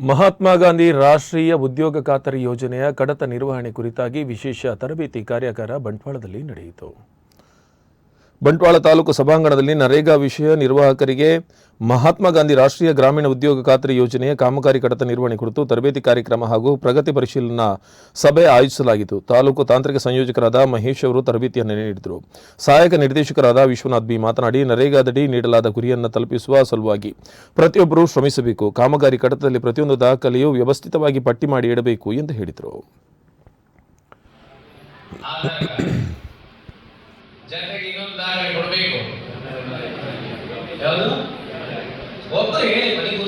ಮಹಾತ್ಮ ಗಾಂಧಿ ರಾಷ್ಟ್ರೀಯ ಉದ್ಯೋಗ ಖಾತರಿ ಯೋಜನೆಯ ಕಡತ ನಿರ್ವಹಣೆ ಕುರಿತಾಗಿ ವಿಶೇಷ ತರಬೇತಿ ಕಾರ್ಯಾಗಾರ ಬಂಟ್ವಾಳದಲ್ಲಿ ನಡೆಯಿತು. ಬಂಟ್ವಾಳ ತಾಲೂಕು ಸಭಾಂಗಣದಲ್ಲಿ ನರೇಗಾ ವಿಷಯ ನಿರ್ವಾಹಕರಿಗೆ ಮಹಾತ್ಮ ಗಾಂಧಿ ರಾಷ್ಟ್ರೀಯ ಗ್ರಾಮೀಣ ಉದ್ಯೋಗ ಖಾತ್ರಿ ಯೋಜನೆಯ ಕಾಮಗಾರಿ ಕಡತ ನಿರ್ವಹಣೆ ಕುರಿತು ತರಬೇತಿ ಕಾರ್ಯಕ್ರಮ ಹಾಗೂ ಪ್ರಗತಿ ಪರಿಶೀಲನಾ ಸಭೆ ಆಯೋಜಿಸಲಾಗಿತ್ತು. ತಾಲೂಕು ತಾಂತ್ರಿಕ ಸಂಯೋಜಕರಾದ ಮಹೇಶ್ ಅವರು ತರಬೇತಿಯನ್ನು ನೀಡಿದರು. ಸಹಾಯಕ ನಿರ್ದೇಶಕರಾದ ವಿಶ್ವನಾಥ್ ಬಿ ಮಾತನಾಡಿ, ನರೇಗಾದಡಿ ನೀಡಲಾದ ಗುರಿಯನ್ನು ತಲುಪಿಸುವ ಸಲುವಾಗಿ ಪ್ರತಿಯೊಬ್ಬರೂ ಶ್ರಮಿಸಬೇಕು. ಕಾಮಗಾರಿ ಕಡತದಲ್ಲಿ ಪ್ರತಿಯೊಂದು ದಾಖಲೆಯು ವ್ಯವಸ್ಥಿತವಾಗಿ ಪಟ್ಟಿ ಮಾಡಿ ಇಡಬೇಕು ಎಂದು ಹೇಳಿದರು. ಜನರಿಗೆ ಇನ್ನೊಂದು ದಾಖಲೆ ಕೊಡಬೇಕು. ಯಾವುದು? ಒಬ್ಬರು ಹೇಳಿ ಮನೆಗೆ